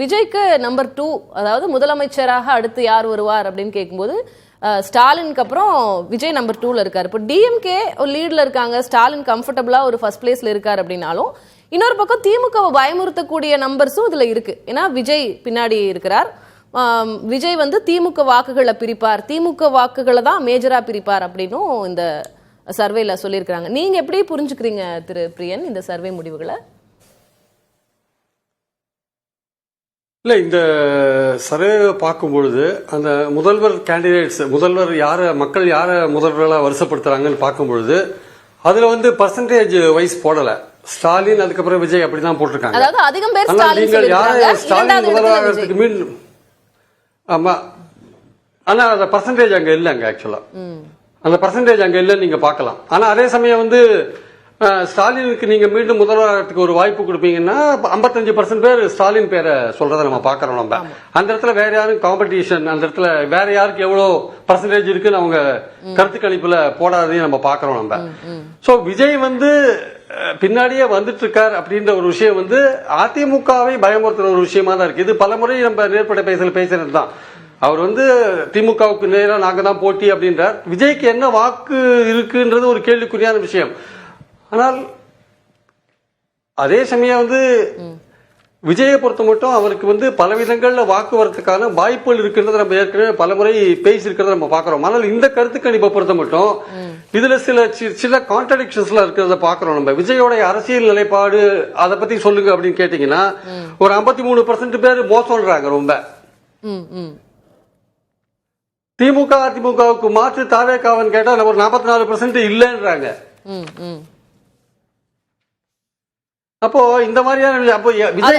விஜய்க்கு number two அதாவது முதலமைச்சராக அடுத்து யார் வருவார் அப்படின்னு கேட்கும்போது ஸ்டாலினுக்கு அப்புறம் விஜய் நம்பர் டூல இருக்காரு. இப்போ டிஎம்கே ஒரு லீடில் இருக்காங்க. ஸ்டாலின் கம்ஃபர்டபுளாக ஒரு ஃபர்ஸ்ட் பிளேஸ்ல இருக்கார் அப்படின்னாலும் இன்னொரு பக்கம் திமுகவை பயமுறுத்தக்கூடிய நம்பர்ஸும் இதில் இருக்கு. ஏன்னா விஜய் பின்னாடி இருக்கிறார். விஜய் வந்து திமுக வாக்குகளை பிரிப்பார். திமுக வாக்குகளை தான் மேஜரா பிரிப்பார் அப்படின்னும் இந்த சர்வேல சொல்லியிருக்கிறாங்க. நீங்க எப்படி புரிஞ்சுக்கிறீங்க திரு பிரியன் இந்த சர்வே முடிவுகளை? இல்ல இந்த சர்வே பார்க்கும் பொழுது அந்த முதல்வர் கேண்டிடேட்ஸ் முதல்வர் யார மக்கள் யார முதல்வர்களா வருஷப்படுத்துறாங்கன்னு பார்க்கும் பொழுது அதுல வந்து பர்சன்டேஜ் வைஸ் போடல. ஸ்டாலின் அதுக்கப்புறம் விஜய் அப்படிதான் போட்டிருக்காங்க. அதாவது அதிகம் பேர் ஆனால் ஸ்டாலின் நீங்கள் யாரு ஸ்டாலின் முதல்வராகிறதுக்கு மீண்டும் ஆமா. ஆனா அந்த பர்சன்டேஜ் அங்க இல்லைங்க ஆக்சுவலா அந்த பர்சன்டேஜ் அங்க இல்லைன்னு நீங்க பார்க்கலாம். ஆனா அதே சமயம் வந்து ஸ்டாலினுக்கு நீங்க மீண்டும் முதல்வராகிறதுக்கு ஒரு வாய்ப்பு கொடுப்பீங்கன்னா ஐம்பத்தஞ்சு பர்சன்ட் பேர் ஸ்டாலின் பேரை சொல்றதை நம்ம பார்க்கறோம் நம்ம. அந்த இடத்துல வேற யாரும் காம்படிஷன் அந்த இடத்துல வேற யாருக்கு எவ்வளவு பர்சன்டேஜ் இருக்குன்னு அவங்க கருத்து கணிப்புல போடாதையும் நம்ம பார்க்கறோம் நம்ம. சோ விஜய் வந்து பின்னாடியே வந்துட்டு இருக்கார் அப்படின்ற ஒரு விஷயம் வந்து அதிமுகவை பயமுறுத்துற ஒரு விஷயமா தான் இருக்கு. இது பலமுறை நம்ம நேர்பட பேசல பேசுறது தான் அவர் வந்து திமுகவுக்கு நேரா நாங்க தான் போட்டி அப்படின்றார். விஜய்க்கு என்ன வாக்கு இருக்குன்றது ஒரு கேள்விக்குறியான விஷயம். ஆனால் அதே சமயம் வந்து விஜயை பொறுத்த மட்டும் அவருக்கு வந்து பல விதங்களில் வாக்கு வாய்ப்புகள் இருக்கிறத நம்ம ஏற்கனவே பலமுறை பேசியிருக்கிறத நம்ம பார்க்குறோம். ஆனால் இந்த கருத்து கணிப்பை பொறுத்த மட்டும் இதில் சில சி- சில கான்ட்ரடிக்ஷன்ஸ்லாம் இருக்கிறத பார்க்குறோம் நம்ம. விஜயோட அரசியல் நிலைப்பாடு அதை பற்றி சொல்லுங்க அப்படின்னு கேட்டிங்கன்னா ஒரு 53% மூணு பர்சன்ட் பேர் மோசம்ன்றாங்க ரொம்ப. திமுக அதிமுகவுக்கு மாற்று தாவேக்காவன் கேட்டால் ஒரு நாற்பத்தி நாலு பர்சன்ட் இல்லைன்றாங்க. அப்போ இந்த மாதிரியான அப்போ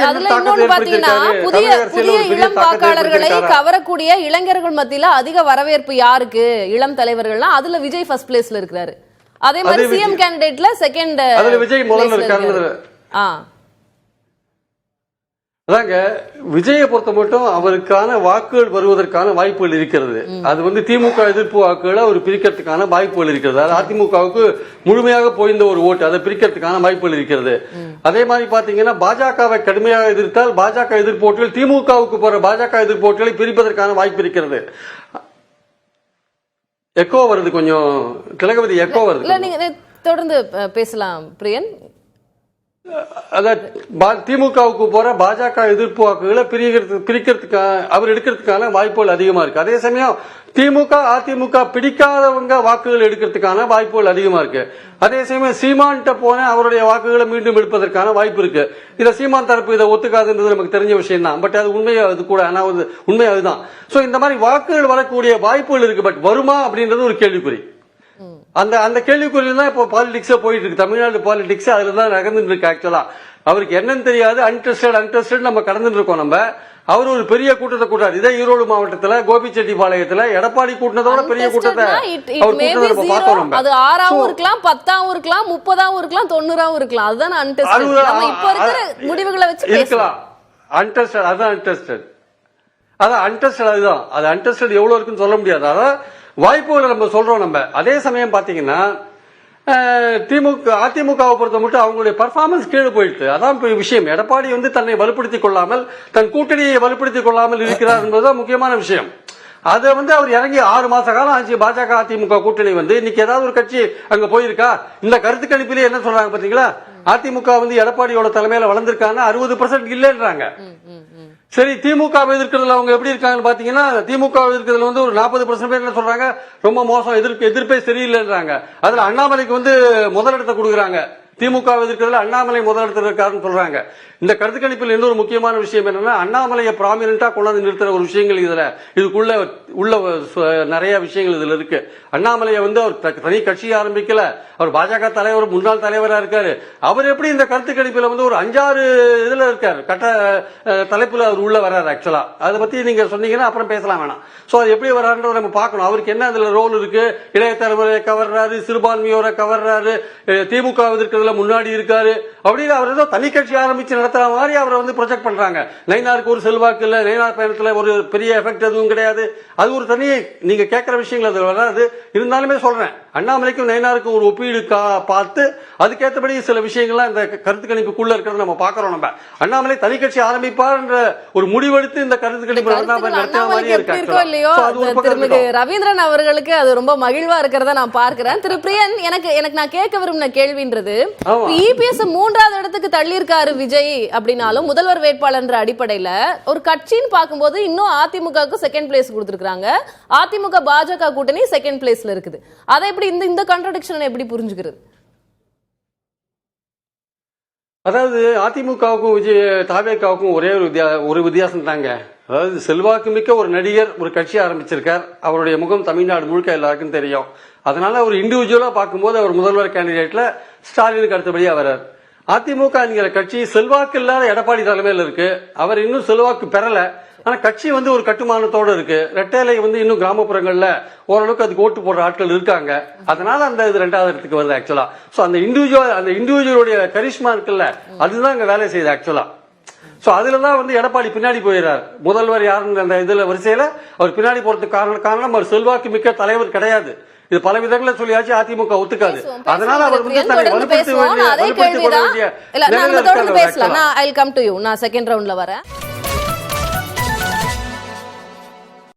அதுல இன்னொன்னு பாத்தீங்கன்னா? புதிய புதிய இளம் வாக்காளர்களை? கவரக்கூடிய இளைஞர்கள் மத்தியில அதிக வரவேற்பு யாருக்கு இளம் தலைவர்கள்னா அதுல விஜய் ஃபர்ஸ்ட் பிளேஸ்ல இருக்கிறாரு அதே மாதிரி. சிஎம் கேண்டிடேட்ல செகண்ட் அதுல விஜய் முதல்ல இருக்காருன்னு ஆ அதாங்க விஜயை பொறுத்த மட்டும் அவருக்கான வாக்குகள் வருவதற்கான வாய்ப்புகள் இருக்கிறது. அது வந்து திமுக எதிர்ப்பு வாக்குகளை அவர் பிரிக்கிறதுக்கான வாய்ப்புகள் இருக்கிறது. அது அதிமுகவுக்கு முழுமையாக போயிருந்த ஒரு ஓட்டு அதை பிரிக்கிறதுக்கான வாய்ப்புகள் இருக்கிறது. அதே மாதிரி பாத்தீங்கன்னா பாஜகவை கடுமையாக எதிர்த்தால் பாஜக எதிர்ப்பு ஓட்டுகள் திமுகவுக்கு போற பாஜக எதிர்ப்பு ஓட்டுகளை பிரிப்பதற்கான வாய்ப்பு இருக்கிறது. எக்கோ வருது கொஞ்சம் திலகவதி எக்கோ வருது தொடர்ந்து பேசலாம் பிரியன். அதான் பா- திமுகவுக்கு போற பாஜக எதிர்ப்பு வாக்குகளை பிரிக்கிறது பிரிக்கிறதுக்கான அவர் எடுக்கிறதுக்கான வாய்ப்புகள் அதிகமா இருக்கு. அதே சமயம் திமுக அதிமுக பிடிக்காதவங்க வாக்குகள் எடுக்கிறதுக்கான வாய்ப்புகள் அதிகமா இருக்கு. அதே சமயம் சீமான்கிட்ட போன அவருடைய வாக்குகளை மீண்டும் எடுப்பதற்கான வாய்ப்பு இருக்கு. இத சீமான் தரப்பு இதை ஒத்துக்காதுன்றது நமக்கு தெரிஞ்ச விஷயம் தான் பட் அது உண்மையா அது கூட ஆனா அது உண்மை அதுதான். சோ இந்த மாதிரி வாக்குகள் வரக்கூடிய வாய்ப்புகள் இருக்கு. பட் வருமா அப்படின்றது ஒரு கேள்விக்குறி. அந்த அந்த கேள்விக்குறியில் தான் இப்போ பாலிடிக்ஸ் போயிட்டு இருக்கு தமிழ்நாடு பாலிடிக்ஸ் அதுல தான் நகர்ந்துட்டு இருக்கு ஆக்சுவலா அவருக்கு என்னன்னு தெரியாது. அன்டெஸ்டட் அன்டெஸ்டட் நம்ம கடந்துட்டு இருக்கோம் நம்ம. அவர் ஒரு பெரிய கூட்டத்தை கூட்டாரு இதே ஈரோடு மாவட்டத்துல கோபிச்செட்டிப்பாளையத்துல எடப்பாடி கூட்டினதோட பெரிய கூட்டத்தை அவர். பார்த்தோம் நம்ம. அது ஆறாவும் இருக்கலாம் பத்தாவும் இருக்கலாம் முப்பதாவும் இருக்கலாம் தொண்ணூறாவும் இருக்கலாம். அதுதான் அன்டெஸ்ட் அறுபது- நம்ம இப்ப இருக்கிற அ- முடிவுகளை வச்சு இருக்கலாம். அன்டெஸ்டட் அதுதான் அன்டெஸ்டட் அதான் அன்டெஸ்டட் அதுதான். அது அன்டெஸ்டட் எவ்வளவு இருக்குன்னு சொல்ல முடியாது. அதான் வாய்ப்புகளை நம்ம சொல்றோம் நம்ம. அதே சமயம் பாத்தீங்கன்னா திமுக அதிமுகவை பொறுத்த மட்டும் அவங்களுடைய பர்ஃபார்மன்ஸ் கீழே போயிட்டு அதான் விஷயம். எடப்பாடி வந்து தன்னை வலுப்படுத்திக் கொள்ளாமல் தன் கூட்டணியை வலுப்படுத்திக் கொள்ளாமல் இருக்கிறார் என்பதுதான் முக்கியமான விஷயம். அதை வந்து அவர் இறங்கி ஆறு மாச காலம் ஆச்சு. பாஜக அதிமுக கூட்டணி வந்து இன்னைக்கு ஏதாவது ஒரு கட்சி அங்க போயிருக்கா? இந்த கருத்து கணிப்பிலே என்ன சொல்றாங்க பாத்தீங்களா? அதிமுக வந்து எடப்பாடியோட தலைமையில வளர்ந்திருக்காங்க அறுபது பர்சன்ட் இல்லைன்றாங்க. சரி திமுக எதிர்க்கிறதுல அவங்க எப்படி இருக்காங்கன்னு பாத்தீங்கன்னா திமுக எதிர்க்கிறதுல வந்து ஒரு நாற்பது பர்சன்ட் பேர் என்ன சொல்றாங்க? ரொம்ப மோசம் எதிர்ப்பு எதிர்ப்பே சரியில்லைன்றாங்க. அதுல அண்ணாமலைக்கு வந்து முதலிடத்தை கொடுக்குறாங்க. திமுக எதிர்க்கிறதுல அண்ணாமலை முதலிடத்தில் இருக்காருன்னு சொல்றாங்க. இந்த கருத்து கணிப்பில் இன்னொரு முக்கியமான விஷயம் என்னன்னா அண்ணாமலையை ப்ராமினென்டா கொண்டாந்து நிறுத்துற ஒரு விஷயங்கள் இதுல. இதுக்குள்ள உள்ள நிறைய விஷயங்கள் இதுல இருக்கு. அண்ணாமலையை வந்து அவர் த- தனி கட்சி ஆரம்பிக்கல. அவர் பாஜக தலைவர் முன்னாள் தலைவரா இருக்காரு. அவர் எப்படி இந்த கருத்து கணிப்பில் வந்து ஒரு அஞ்சாறு இதுல இருக்காரு. கட்ட தலைப்புல அவர் உள்ள வர்றாரு ஆக்சுவலா அதை பத்தி நீங்க சொன்னீங்கன்னா அப்புறம் பேசலாம் வேணாம். சோ அது எப்படி வர்றாருன்றத நம்ம பார்க்கணும். அவருக்கு என்ன அதுல ரோல் இருக்கு? இளைய தலைமுறையை கவர்றாரு சிறுபான்மையோரை கவர்றாரு திமுக இருக்கிறதுல முன்னாடி இருக்காரு. அப்படின்னு அவர் ஏதோ தனி கட்சி ஆரம்பிச்சு நடத்துற மாதிரி அவரை வந்து ப்ரொஜெக்ட் பண்றாங்க. நைனாருக்கு ஒரு செல்வாக்கு இல்ல. நைனார் பயணத்துல ஒரு பெரிய எஃபெக்ட் எதுவும் கிடையாது. அது ஒரு தனி நீங்க கேட்கிற விஷயங்கள் அது வராது. இருந்தாலுமே சொல்றேன். அண்ணாமலைக்கும் நயனாருக்கும் ஒரு ஒப்பீடு கா- பார்த்து அதுக்கேற்றபடி சில விஷயங்கள்லாம் இந்த கருத்து கணிப்புக்குள்ள இருக்கிறத நம்ம பாக்குறோம் நம்ம. அண்ணாமலை தனி கட்சி ஆரம்பிப்பார்ன்ற ஒரு முடிவெடுத்து இந்த கருத்து கணிப்பு நடத்தின மாதிரியே இருக்கு. ரவீந்திரன் அவர்களுக்கு அது ரொம்ப மகிழ்வா இருக்கிறத நான் பார்க்கிறேன். திரு பிரியன் எனக்கு எனக்கு நான் கேட்க விரும்பின கேள்வின்றது. இபிஎஸ் மூன்றாவது இடத்துக்கு தள்ளி இருக்காரு விஜய் அப்படின்னாலும் முதல்வர் வேட்பாளர்ன்ற அடிப்படையில ஒரு கட்சின்னு பார்க்கும்போது இன்னும் அதிமுகவுக்கு செகண்ட் பிளேஸ் கொடுத்துருக்காங்க அதிமுக பாஜக கூட்டணி செகண்ட் பிளேஸ்ல இருக்குது. அதை எப்படி இந்த இந்த கான்ட்ரடிக்ஷனை எப்படி புரிஞ்சுக்கிறது? அதாவது அதிமுகவுக்கும் விஜய் தாவேக்காவுக்கும் ஒரே ஒரு வித்தியா ஒரு வித்தியாசம் தாங்க. அதாவது செல்வாக்கு மிக்க ஒரு நடிகர் ஒரு கட்சி ஆரம்பிச்சிருக்கார். அவருடைய முகம் தமிழ்நாடு முழுக்க எல்லாருக்கும் தெரியும். அதனால அவர் இண்டிவிஜுவலா பார்க்கும்போது அவர் முதல்வர் கேண்டிடேட்ல ஸ்டாலினுக்கு அடுத்தபடியா வர்றார். அதிமுக என்கிற கட்சி செல்வாக்கு இல்லாத எடப்பாடி தலைமையில் இருக்கு. அவர் இன்னும் செல்வாக்கு பெறல. ஆனா கட்சி வந்து ஒரு கட்டுமானத்தோட இருக்கு. ரெட்டேலை வந்து இன்னும் கிராமப்புறங்கள்ல ஓரளவுக்கு அதுக்கு ஓட்டு போடுற ஆட்கள் இருக்காங்க. அதனால அந்த இது ரெண்டாவது இடத்துக்கு வருது ஆக்சுவலா சோ அந்த இண்டிவிஜுவல் அந்த இண்டிவிஜுவலுடைய கரிஷ்மா இருக்குல்ல அதுதான் அங்க வேலை செய்யுது ஆக்சுவலா சோ அதுல தான் வந்து எடப்பாடி பின்னாடி போயிடுறார் முதல்வர் யாருன்னு அந்த இதுல வரிசையில அவர் பின்னாடி போறதுக்கு காரணம் காரணம் அவர் செல்வாக்கு மிக்க தலைவர் கிடையாது. இது பல விதங்கள சொல்லியாச்சு அதிமுக ஒத்துக்காது. அதனால. அவர் வந்து தன்னை வலுப்படுத்த. வேண்டிய வலுப்படுத்திக் கொள்ள வேண்டிய நான் செகண்ட் ரவுண்ட்ல வரேன்.